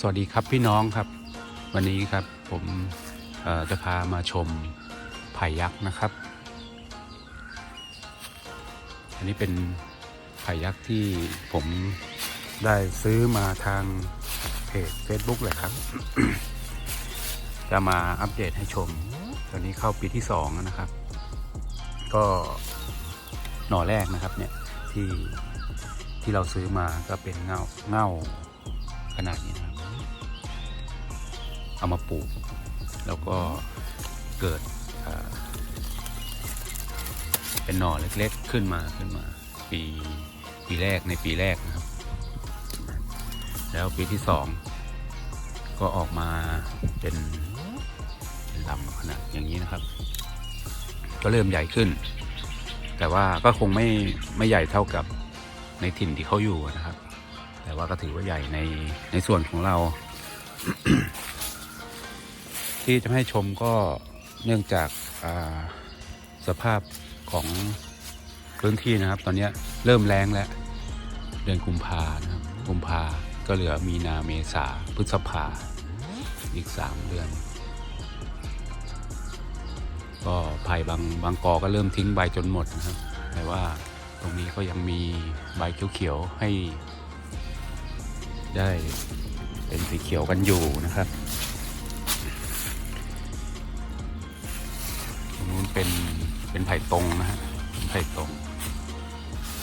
สวัสดีครับพี่น้องครับ วันนี้ครับผมจะพามาชมไผ่ยักษ์นะครับ อันนี้เป็นไผ่ยักษ์ที่ผมได้ซื้อมาทางเพจ Facebook เลยครับ จะมาอัปเดตให้ชม ตอนนี้เข้าปีที่สองนะครับ ก็หน่อแรกนะครับเนี่ยที่ที่เราซื้อมาก็เป็นเงาเงาขนาดนี้นะ เอามาปลูก แล้วก็เกิดเป็นหน่อเล็กๆขึ้นมาขึ้นมา ปีปีแรกในปีแรกนะครับ แล้วปีที่สองก็ออกมาเป็นเป็นลำขนาดอย่างนี้นะครับ ก็เริ่มใหญ่ขึ้น แต่ว่าก็คงไม่ไม่ใหญ่เท่ากับในถิ่นที่เขาอยู่นะครับ แต่ว่าก็ถือว่าใหญ่ในในส่วนของเรา ที่จะให้ชมก็เนื่องจากาสภาพของพื้นที่นะครับ ตอนนี้เริ่มแรงแล้ว เดือนกุมภานะครับกุมภาก็เหลือมีนาเมษาพฤษภาอีกสามเดือน ก็ไผ่บางบางกอก็เริ่มทิ้งใบจนหมดนะครับ แต่ว่าตรงนี้ก็ยังมีใบเขียวๆให้ได้เป็นสีเขียวกันอยู่นะครับ เป็นเป็นไผ่ตรงนะฮะเป็นไผ่ตรง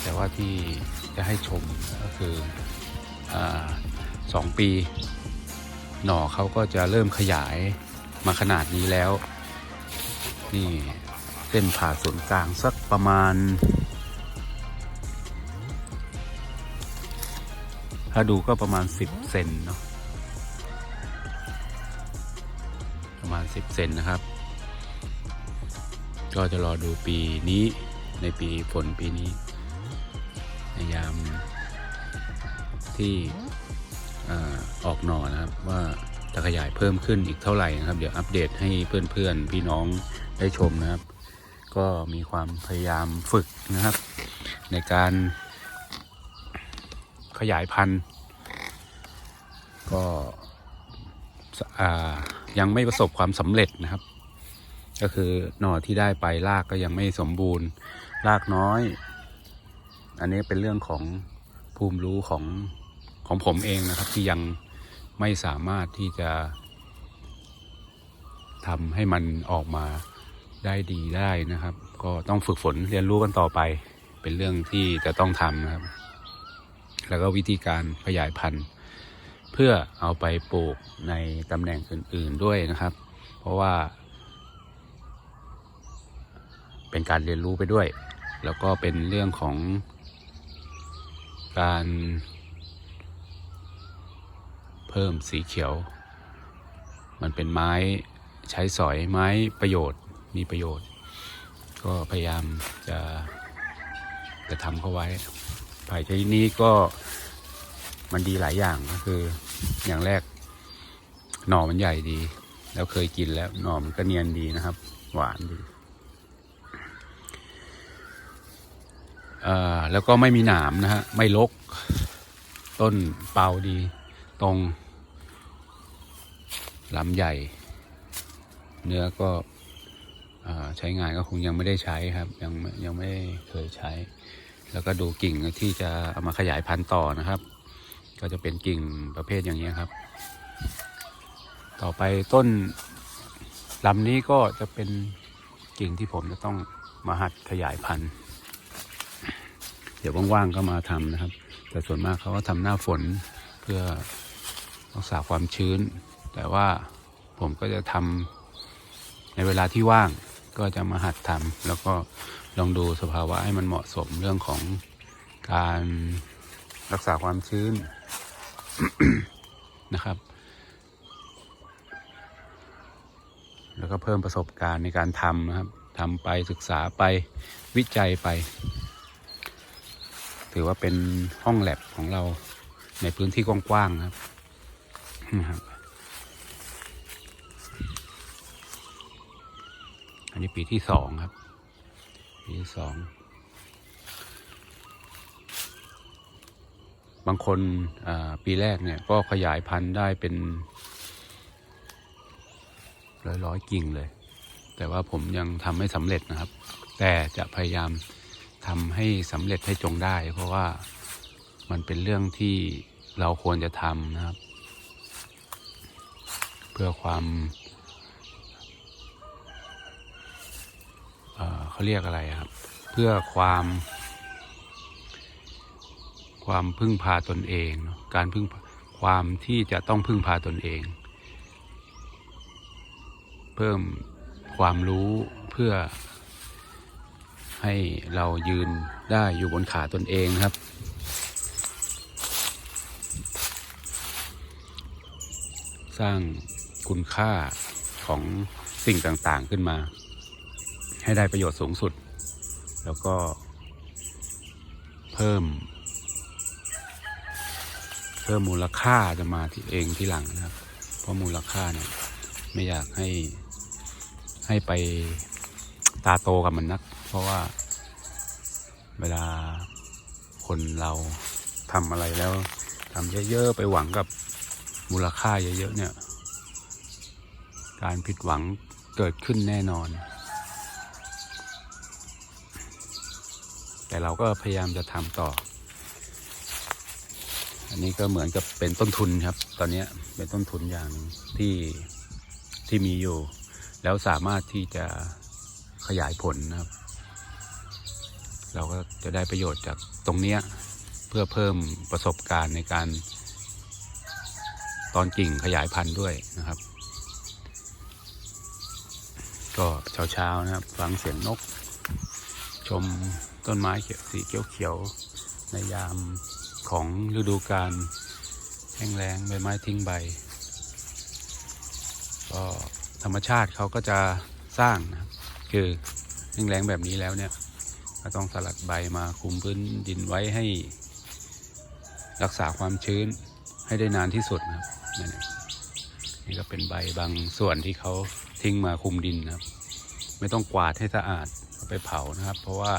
แต่ว่าที่จะให้ชมก็คืออสองปี หน่อเขาก็จะเริ่มขยายมาขนาดนี้แล้ว นี่เส้นผ่าศูนย์กลางสักประมาณ ถ้าดูก็ประมาณ 10 เซนเนาะประมาณ 10 เซนนะครับ ก็จะรอดูปีนี้ในปีฝนปีนี้ในยามที่อออกหน่อนะครับว่าจะขยายเพิ่มขึ้นอีกเท่าไหร่นะครับ เดี๋ยวอัปเดตให้เพื่อนๆ พี่น้องได้ชมนะครับ ก็มีความพยายามฝึกนะครับ ในการขยายพันธุ์ ก็ยังไม่ประสบความสำเร็จนะครับ ก็คือหน่อที่ได้ไปรากก็ยังไม่สมบูรณ์ รากน้อย อันนี้เป็นเรื่องของภูมิรู้ของของผมเองนะครับ ที่ยังไม่สามารถที่จะทำให้มันออกมาได้ดีได้นะครับ ก็ต้องฝึกฝนเรียนรู้กันต่อไป เป็นเรื่องที่จะต้องทำนะครับ แล้วก็วิธีการขยายพันธุ์ เพื่อเอาไปปลูกในตำแหน่งอื่น ๆด้วยนะครับ เพราะว่า เป็นการเรียนรู้ไปด้วย แล้วก็เป็นเรื่องของการเพิ่มสีเขียว มันเป็นไม้ใช้สอยไม้ประโยชน์มีประโยชน์ ก็พยายามจะจะทำเข้าไว้ไผ่ชนิดนี้ก็มันดีหลายอย่างก็คืออย่างแรกหน่อมันใหญ่ดี แล้วเคยกินแล้วหน่อมันก็เนียนดีนะครับ หวานดี อ่า แล้วก็ไม่มีหนามนะฮะ ไม่ลก ต้นเปล่าดี ตรงลำใหญ่ เนื้อก็อ่าใช้งานก็คงยังไม่ได้ใช้ครับ ยังยังไม่เคยใช้ แล้วก็ดูกิ่งที่จะเอามาขยายพันธุ์ต่อนะครับ ก็จะเป็นกิ่งประเภทอย่างนี้ครับ ต่อไปต้นลำนี้ก็จะเป็นกิ่งที่ผมจะต้องมาหัดขยายพันธุ์ ดี๋ยวว่างๆก็มาทำนะครับ แต่ส่วนมากเขาก็ทำหน้าฝนเพื่อรักษาความชื้น แต่ว่าผมก็จะทำในเวลาที่ว่างก็จะมาหัดทำแล้วก็ลองดูสภาวะให้มันเหมาะสมเรื่องของการรักษาความชื้นนะครับ แล้วก็เพิ่มประสบการณ์ในการทำนะครับทำไปศึกษาไปวิจัยไป ถือว่าเป็นห้องแลบของเราในพื้นที่กว้างๆครับนะครับ อันนี้ปีที่สองครับ ปีที่สอง บางคนปีแรกเนี่ยก็ขยายพันธุ์ได้เป็น ร้อยๆกิ่งเลย แต่ว่าผมยังทำไม่สำเร็จนะครับ แต่จะพยายาม ทำให้สำเร็จให้จงได้ เพราะว่ามันเป็นเรื่องที่เราควรจะทำนะครับ เพื่อความเเขาเรียกอะไรครับ เพื่อความ ความพึ่งพาตนเอง การพึ่งความที่จะต้องพึ่งพาตนเอง เพิ่มความรู้เพื่อ ให้เรายืนได้อยู่บนขาตนเองครับ สร้างคุณค่าของสิ่งต่างๆขึ้นมา ให้ได้ประโยชน์สูงสุด แล้วก็เพิ่ม เพิ่มมูลค่าจะมาที่เองที่หลังนะครับ เพราะมูลค่าเนี่ยไม่อยากให้ให้ไปตาโตกับมันนัก ราะว่า เวลาคนเราทำอะไรแล้วทำเยอะๆไปหวังกับมูลค่าเยอะๆเนี่ย การผิดหวังเกิดขึ้นแน่นอน แต่เราก็พยายามจะทำต่อ อันนี้ก็เหมือนกับเป็นต้นทุนครับ ตอนนี้เป็นต้นทุนอย่างหนึ่งที่ที่มีอยู่ แล้วสามารถที่จะขยายผลนะครับ เราก็จะได้ประโยชน์จากตรงเนี้ยเพื่อเพิ่มประสบการณ์ในการ ตอนกิ่งขยายพันธุ์ด้วยนะครับ ก็เช้าๆนะครับฟังเสียงนก ชมต้นไม้เขียวสีเขียวๆในยามของฤดูกาลแห้งแล้งใบไม้ทิ้งใบก็ธรรมชาติเขาก็จะสร้างนะคือแห้งแล้งแบบนี้แล้วเนี่ย ก็ต้องสลัดใบมาคุมพื้นดินไว้ให้ รักษาความชื้นให้ได้นานที่สุดนะครับนี่นี่ก็เป็นใบบางส่วนที่เขาทิ้งมาคุมดินนะครับ ไม่ต้องกวาดให้สะอาดไปเผานะครับ เพราะว่า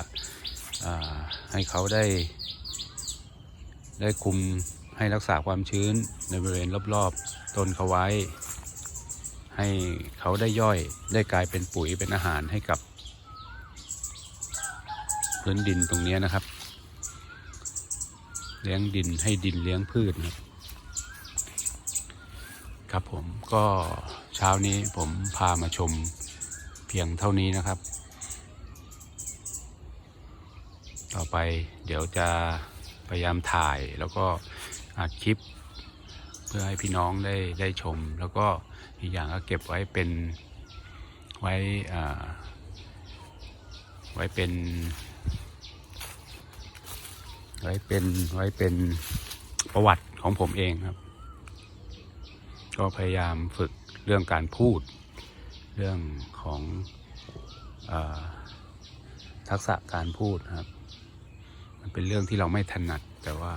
อ่าให้เขาได้ ได้คุมให้รักษาความชื้นในบริเวณรอบๆต้นเขาไว้ ให้เขาได้ย่อยได้กลายเป็นปุ๋ยเป็นอาหารให้กับ พื้นดินตรงนี้นะครับ เลี้ยงดินให้ดินเลี้ยงพืชนะครับครับผมก็เช้านี้ผมพามาชมเพียงเท่านี้นะครับ ต่อไปเดี๋ยวจะพยายามถ่ายแล้วก็อัดคลิป เพื่อให้พี่น้องได้ได้ชม แล้วก็อีกอย่างก็เก็บไว้เป็นไว้อ่าไว้เป็น ไว้เป็นไว้เป็นประวัติของผมเองครับ ก็พยายามฝึกเรื่องการพูด เรื่องของอทักษะการพูดครับ มันเป็นเรื่องที่เราไม่ถนัด แต่ว่า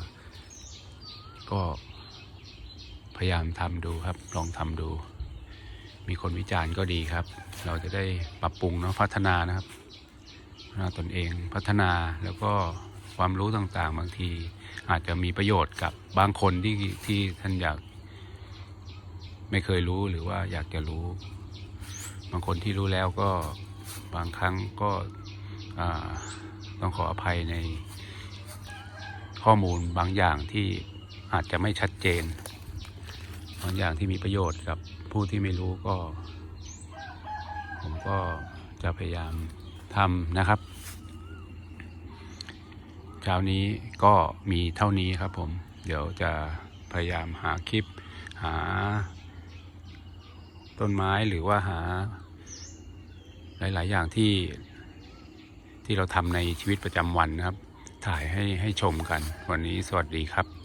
ก็พยายามทำดูครับ ลองทำดู มีคนวิจารณ์ก็ดีครับ เราจะได้ปรับปรุงเนาะพัฒนานะครับพัฒนาตนเองพัฒนาแล้วก็ ความรู้ต่างๆ บางที อาจจะมีประโยชน์กับบางคนที่ที่ท่านอยาก ไม่เคยรู้หรือว่าอยากจะรู้ บางคนที่รู้แล้วก็บางครั้งก็ต้องขออภัยในข้อมูลบางอย่างที่อาจจะไม่ชัดเจนบางอย่างที่มีประโยชน์กับผู้ที่ไม่รู้ก็ ผมก็จะพยายามทำนะครับ ช้านี้ก็มีเท่านี้ครับผม เดี๋ยวจะพยายามหาคลิป หา ต้นไม้หรือว่าหา หลาย ๆ อย่างที่ที่เราทำในชีวิตประจำวันนะครับ ถ่ายให้ให้ชมกัน วันนี้สวัสดีครับ